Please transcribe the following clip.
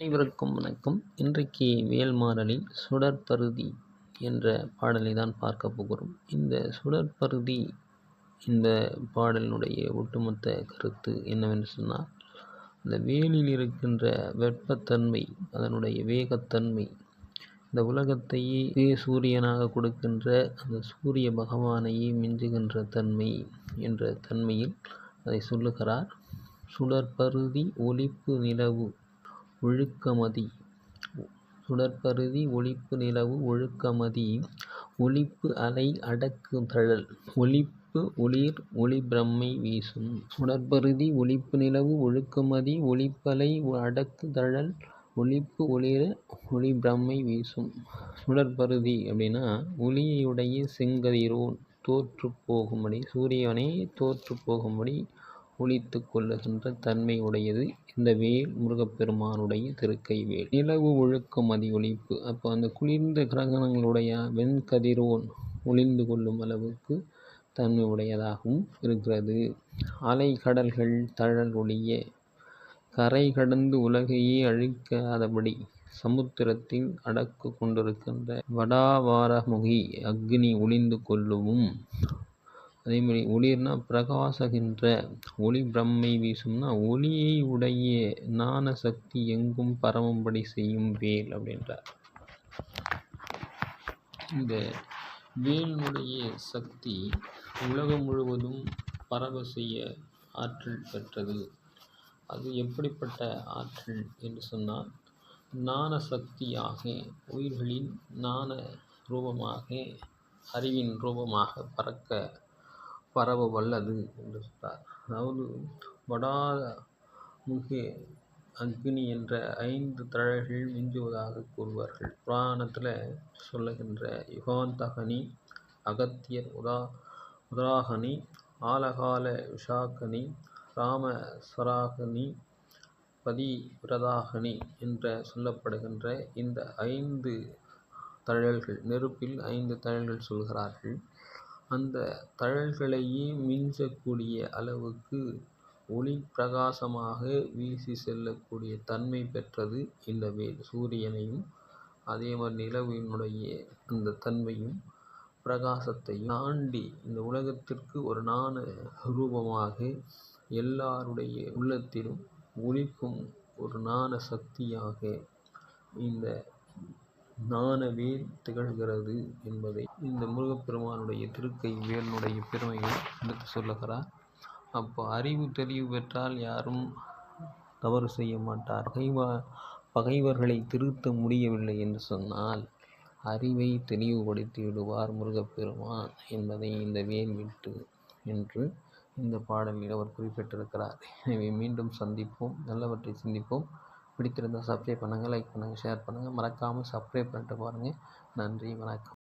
அனைவருக்கும் வணக்கம். இன்றைக்கு வேல்மாறலில் சுடற்பருதி என்ற பாடலை தான் பார்க்க போகிறோம். இந்த சுடற்பருதி இந்த பாடலினுடைய ஒட்டுமொத்த கருத்து என்னவென்று சொன்னால் இந்த வேலில் இருக்கின்ற வெப்பத்தன்மை அதனுடைய வேகத்தன்மை இந்த உலகத்தையே சூரியனாக கொடுக்கின்ற அந்த சூரிய பகவானையே மிஞ்சுகின்ற தன்மை என்ற தன்மையில் அதை சொல்லுகிறார். சுடற்பருதி ஒளிப்பு நிலவு ஒழுக்கமதி. சுடற்பருதி ஒளிப்பு நிலவு ஒழுக்கமதி. ஒளிப்பு அலை அடக்கு தழல். ஒளிப்பு ஒளிர் ஒளிபிரம்மை வீசும். சுடற்பருதி ஒளிப்பு நிலவு ஒழுக்கமதி. ஒளிப்பலை அடக்கு தழல். ஒளிப்பு ஒளிர ஒளிபிரம்மை வீசும். சுடற்பருதி அப்படின்னா ஒளியுடைய செங்கதிரோன் தோற்று போகும்படி சூரியனே தோற்று போகும்படி ஒளித்து கொள்ளுகின்ற தன்மை உடையது இந்த வேல் முருகப்பெருமானுடைய திருக்கை வேல். நிலவு ஒழுக்கம் அதி ஒழிப்பு அப்போ அந்த குளிர்ந்த கிரகணங்களுடைய வெண்கதிரோன் ஒளிந்து கொள்ளும் அளவுக்கு தன்மை உடையதாகவும் இருக்கிறது. அலை கடல்கள் தழல் ஒளிய கரை கடந்து உலகையே அழிக்காதபடி சமுத்திரத்தில் அடக்கு கொண்டிருக்கின்ற வடாவாரமுகி அக்னி ஒளிந்து கொள்ளவும் அதேமாதிரி ஒளிர்னா பிரகாசகின்ற ஒளி பிரம்மை வீசும்னா ஒளியை உடைய ஞான சக்தி எங்கும் பரவும்படி செய்யும் வேல் அப்படின்றார். இந்த வேலினுடைய சக்தி உலகம் முழுவதும் பரவ செய்ய ஆற்றல் பெற்றது. அது எப்படிப்பட்ட ஆற்றல் என்று சொன்னால் ஞான சக்தியாக உயிர்களின் ஞான ரூபமாக அறிவின் ரூபமாக பறக்க பரவ வல்லது என்று சொல்கிறார் அதாவது வடாத முகே அக்னி என்ற ஐந்து தழல்கள் மிஞ்சுவதாக கூறுவார்கள். புராணத்தில் சொல்லுகின்ற யுகாந்தகனி அகத்தியர் உதா உதராகனி ஆலகால விஷாகனி ராமஸ்வராகனி பதிவிரதாகனி என்ற சொல்லப்படுகின்ற இந்த ஐந்து தழல்கள் நெருப்பில் ஐந்து தழல்கள் சொல்கிறார்கள். அந்த தழல்களையே மிஞ்சக்கூடிய அளவுக்கு ஒளி பிரகாசமாக வீசி செல்லக்கூடிய தன்மை பெற்றது இந்த வே சூரியனையும் அதே மாதிரி நிலவினுடைய அந்த தன்மையும் பிரகாசத்தை தாண்டி இந்த உலகத்திற்கு ஒரு நாண ரூபமாக எல்லாருடைய உள்ளத்திலும் ஒளிக்கும் ஒரு நாண சக்தியாக இந்த ஞானவேல் திகழ்கிறது என்பதை இந்த முருகப்பெருமானுடைய திருக்கை வேலினுடைய பெருமையை எடுத்து சொல்லுகிறார். அப்போ அறிவு தெளிவு பெற்றால் யாரும் தவறு செய்ய மாட்டார். பகைவா பகைவர்களை திருத்த முடியவில்லை என்று சொன்னால் அறிவை தெளிவுபடுத்தி விடுவார் முருகப்பெருமான் என்பதை இந்த வேல் விட்டு என்று இந்த பாடலில் அவர் குறிப்பிட்டிருக்கிறார். எனவே மீண்டும் சந்திப்போம். நல்லவற்றை சிந்திப்போம். பிடித்திருந்தால் சப்ஸ்கிரைப் பண்ணுங்கள் லைக் பண்ணுங்கள் ஷேர் பண்ணுங்கள் மறக்காமல் சப்ஸ்கிரைப் பண்ணிட்டு பாருங்கள் நன்றி வணக்கம்.